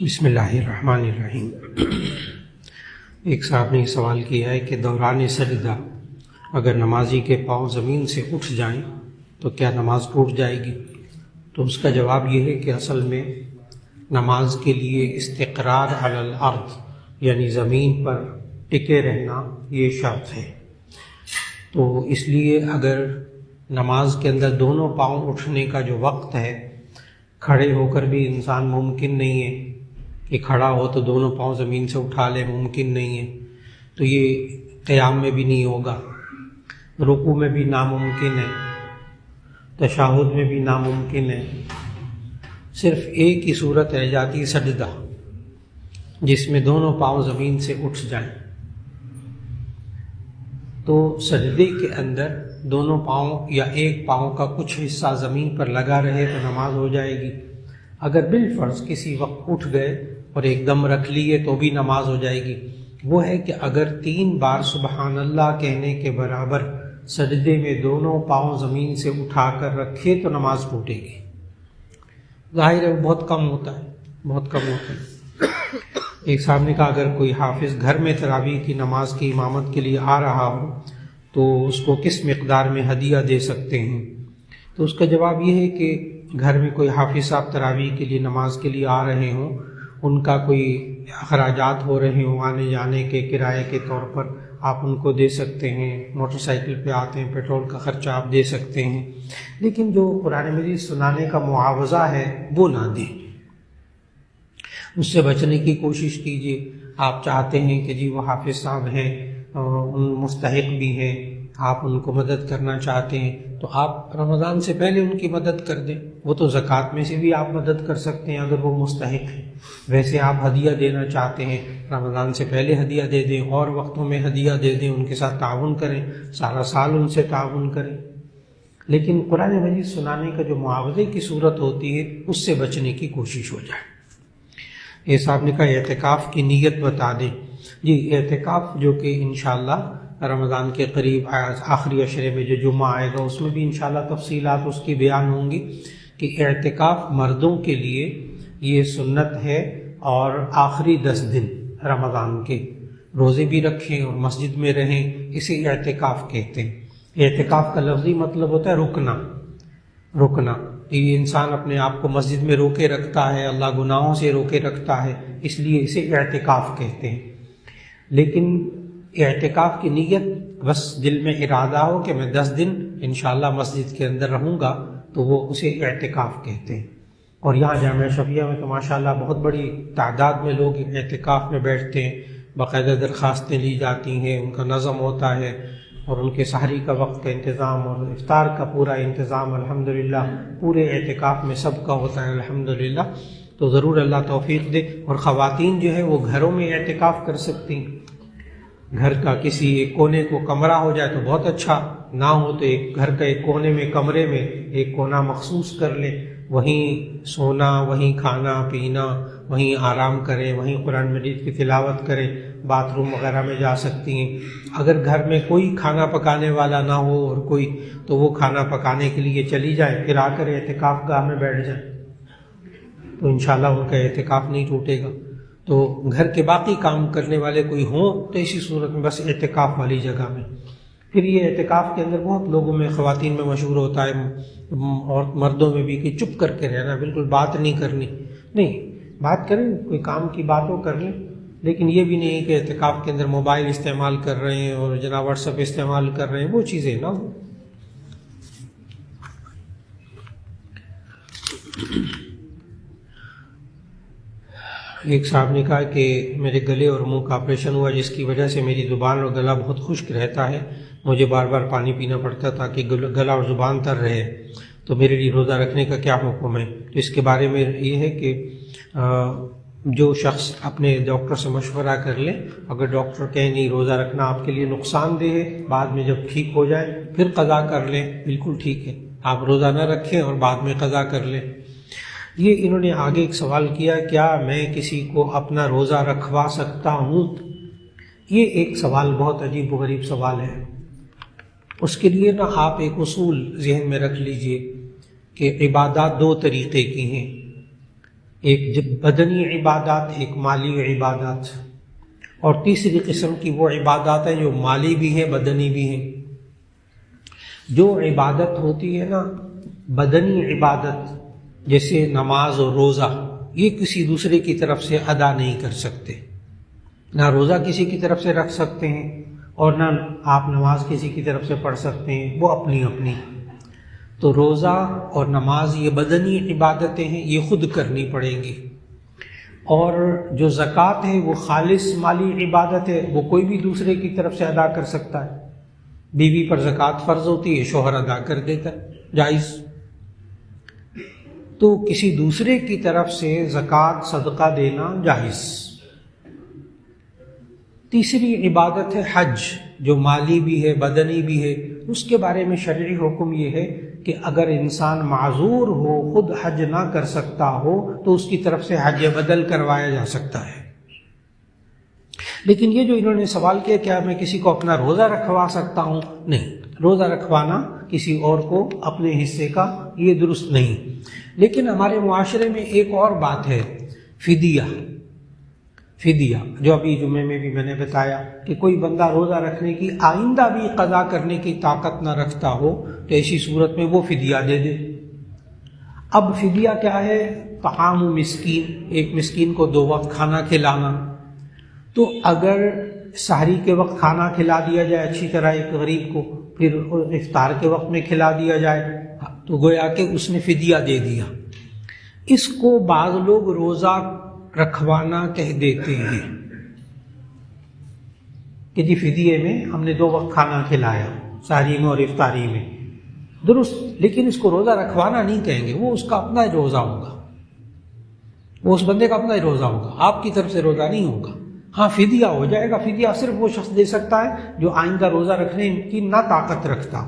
بسم اللہ الرحمن الرحیم۔ ایک صاحب نے سوال کیا ہے کہ دوران سجدہ اگر نمازی کے پاؤں زمین سے اٹھ جائیں تو کیا نماز ٹوٹ جائے گی؟ تو اس کا جواب یہ ہے کہ اصل میں نماز کے لیے استقرار علی الارض یعنی زمین پر ٹکے رہنا یہ شرط ہے۔ تو اس لیے اگر نماز کے اندر دونوں پاؤں اٹھنے کا جو وقت ہے، کھڑے ہو کر بھی انسان ممکن نہیں ہے کہ کھڑا ہو تو دونوں پاؤں زمین سے اٹھا لے، ممکن نہیں ہے۔ تو یہ قیام میں بھی نہیں ہوگا۔ رکو میں بھی ناممکن ہے۔ تشاہد میں بھی ناممکن ہے۔ صرف ایک ہی صورت رہ جاتی ہے سجدہ، جس میں دونوں پاؤں زمین سے اٹھ جائیں۔ تو سجدے کے اندر دونوں پاؤں یا ایک پاؤں کا کچھ حصہ زمین پر لگا رہے تو نماز ہو جائے گی۔ اگر بالفرض کسی وقت اٹھ گئے اور ایک دم رکھ لیے تو بھی نماز ہو جائے گی۔ وہ ہے کہ اگر تین بار سبحان اللہ کہنے کے برابر سجدے میں دونوں پاؤں زمین سے اٹھا کر رکھے تو نماز ٹوٹے گی۔ ظاہر ہے بہت کم ہوتا ہے، بہت کم ہوتا ہے۔ ایک صاحب نے کہا اگر کوئی حافظ گھر میں تراویح کی نماز کی امامت کے لیے آ رہا ہو تو اس کو کس مقدار میں ہدیہ دے سکتے ہیں؟ تو اس کا جواب یہ ہے کہ گھر میں کوئی حافظ صاحب تراویح کے لیے نماز کے لیے آ رہے ہوں ان کا کوئی اخراجات ہو رہے ہوں آنے جانے کے کرائے کے طور پر، آپ ان کو دے سکتے ہیں، موٹر سائیکل پہ آتے ہیں، پیٹرول کا خرچہ آپ دے سکتے ہیں۔ لیکن جو قرآن مجید سنانے کا معاوضہ ہے، وہ نہ دیں۔ اس سے بچنے کی کوشش کیجیے آپ چاہتے ہیں کہ جی وہ حافظ صاحب ہیں ان مستحق بھی ہیں، آپ ان کو مدد کرنا چاہتے ہیں۔ تو آپ رمضان سے پہلے ان کی مدد کر دیں۔ وہ تو زکوٰۃ میں سے بھی آپ مدد کر سکتے ہیں اگر وہ مستحق ہیں۔ ویسے آپ ہدیہ دینا چاہتے ہیں، رمضان سے پہلے ہدیہ دے دیں، اور وقتوں میں ہدیہ دے دیں، ان کے ساتھ تعاون کریں، سارا سال ان سے تعاون کریں۔ لیکن قرآن مجید سنانے کا جو معاوضے کی صورت ہوتی ہے، اس سے بچنے کی کوشش ہو جائے۔ یہ صاحب نے کہا اعتکاف کی نیت بتا دیں۔ جی اعتکاف جو کہ انشاءاللہ رمضان کے قریب آخری اشرے میں جو جمعہ آئے گا، اس میں بھی انشاءاللہ تفصیلات اس کی بیان ہوں گی کہ اعتکاف مردوں کے لیے یہ سنت ہے اور آخری دس دن رمضان کے۔ روزے بھی رکھیں اور مسجد میں رہیں، اسے اعتکاف کہتے ہیں۔ اعتکاف کا لفظی مطلب ہوتا ہے رکنا۔ رکنا۔ یہ انسان اپنے آپ کو مسجد میں روکے رکھتا ہے، اللہ گناہوں سے روکے رکھتا ہے، اس لیے اسے اعتکاف کہتے ہیں۔ لیکن اعتکاف کی نیت، بس دل میں ارادہ ہو کہ میں دس دن انشاءاللہ مسجد کے اندر رہوں گا، تو وہ اسے اعتکاف کہتے ہیں۔ اور یہاں جامعہ شفیہ میں تو ماشاءاللہ بہت بڑی تعداد میں لوگ اعتکاف میں بیٹھتے ہیں، باقاعدہ درخواستیں لی جاتی ہیں، ان کا نظم ہوتا ہے اور ان کے سحری کا وقت کا انتظام اور افطار کا پورا انتظام، الحمدللہ، پورے اعتکاف میں سب کا ہوتا ہے، الحمدللہ۔ تو ضرور اللہ توفیق دے۔ اور خواتین جو ہے وہ گھروں میں اعتکاف کر سکتی ہیں۔ گھر کا کسی ایک کونے کو کمرہ ہو جائے تو بہت اچھا۔ نہ ہو تو ایک گھر کا ایک کونے میں، کمرے میں ایک کونا مخصوص کر لیں۔ وہیں سونا، وہیں کھانا، پینا، وہیں آرام کریں، وہیں قرآن مجید کی تلاوت کریں، باتھ روم وغیرہ میں جا سکتی ہیں۔ اگر گھر میں کوئی کھانا پکانے والا نہ ہو اور کوئی، تو وہ کھانا پکانے کے لیے چلی جائے، پھر آ کر اعتکاف گاہ میں بیٹھ جائیں تو انشاءاللہ ان کا اعتکاف نہیں ٹوٹے گا۔ تو گھر کے باقی کام کرنے والے کوئی ہوں تو اسی صورت میں بس اعتکاف والی جگہ میں۔ پھر یہ اعتکاف کے اندر بہت لوگوں میں خواتین میں مشہور ہوتا ہے، اور مردوں میں بھی کہ چپ کر کے رہنا، بالکل بات نہیں کرنی۔ نہیں، بات کریں، کوئی کام کی بات ہو کر لیں۔ لیکن یہ بھی نہیں کہ اعتکاف کے اندر موبائل استعمال کر رہے ہیں اور جناب واٹس ایپ استعمال کر رہے ہیں، وہ چیزیں نا ایک صاحب نے کہا کہ میرے گلے اور منہ کا آپریشن ہوا، جس کی وجہ سے میری زبان اور گلا بہت خشک رہتا ہے۔ مجھے بار بار پانی پینا پڑتا تاکہ گلا اور زبان تر رہے۔ تو میرے لیے روزہ رکھنے کا کیا حکم ہے؟ تو اس کے بارے میں یہ ہے کہ جو شخص اپنے ڈاکٹر سے مشورہ کر لے، اگر ڈاکٹر کہیں نہیں روزہ رکھنا آپ کے لیے نقصان دہ ہے، بعد میں جب ٹھیک ہو جائے، پھر قضا کر لیں، بالکل ٹھیک ہے۔ آپ روزہ نہ رکھیں اور بعد میں قضا کر لیں۔ یہ انہوں نے آگے ایک سوال کیا کیا میں کسی کو اپنا روزہ رکھوا سکتا ہوں؟ یہ ایک سوال، بہت عجیب و غریب سوال ہے۔ اس کے لیے نا آپ ایک اصول ذہن میں رکھ لیجیے کہ عبادات دو طریقے کی ہیں۔ ایک جب بدنی عبادات، ایک مالی عبادات۔ اور تیسری قسم کی وہ عبادات ہیں جو مالی بھی ہیں، بدنی بھی ہیں۔ جو عبادت ہوتی ہے نا، بدنی عبادت جیسے نماز اور روزہ، یہ کسی دوسرے کی طرف سے ادا نہیں کر سکتے۔ نہ روزہ کسی کی طرف سے رکھ سکتے ہیں اور نہ آپ نماز کسی کی طرف سے پڑھ سکتے ہیں، وہ اپنی اپنی۔ تو روزہ اور نماز یہ بدنی عبادتیں ہیں، یہ خود کرنی پڑیں گی۔ اور جو زکوٰۃ ہے، وہ خالص مالی عبادت ہے، وہ کوئی بھی دوسرے کی طرف سے ادا کر سکتا ہے۔ بیوی پر زکوٰۃ فرض ہوتی ہے، شوہر ادا کر دیتا ہے، جائز۔ تو کسی دوسرے کی طرف سے زکوٰۃ، صدقہ دینا جائز۔ تیسری عبادت ہے حج، جو مالی بھی ہے، بدنی بھی ہے۔ اس کے بارے میں شرعی حکم یہ ہے کہ اگر انسان معذور ہو، خود حج نہ کر سکتا ہو، تو اس کی طرف سے حج بدل کروایا جا سکتا ہے۔ لیکن یہ جو انہوں نے سوال کیا کیا میں کسی کو اپنا روزہ رکھوا سکتا ہوں؟ نہیں۔ روزہ رکھوانا کسی اور کو اپنے حصے کا یہ درست نہیں۔ لیکن ہمارے معاشرے میں ایک اور بات ہے، فدیہ۔ فدیہ۔ جو ابھی جمعے میں بھی میں نے بتایا کہ کوئی بندہ روزہ رکھنے کی آئندہ بھی قضا کرنے کی طاقت نہ رکھتا ہو تو ایسی صورت میں وہ فدیہ دے دے۔ اب فدیہ کیا ہے؟ و مسکین۔ ایک مسکین کو دو وقت کھانا کھلانا۔ تو اگر سحری کے وقت کھانا کھلا دیا جائے اچھی طرح ایک غریب کو، پھر افطار کے وقت میں کھلا دیا جائے، تو گویا کہ اس نے فدیہ دے دیا۔ اس کو بعض لوگ روزہ رکھوانا کہہ دیتے ہیں کہ جی فدیے میں ہم نے دو وقت کھانا کھلایا ساری میں اور افطاری میں۔ درست، لیکن اس کو روزہ رکھوانا نہیں کہیں گے، وہ اس کا اپنا ہی روزہ ہوگا۔ وہ اس بندے کا اپنا ہی روزہ ہوگا، آپ کی طرف سے روزہ نہیں ہوگا۔ ہاں فدیہ ہو جائے گا۔ فدیہ صرف وہ شخص دے سکتا ہے جو آئندہ روزہ رکھنے کی نہ طاقت رکھتا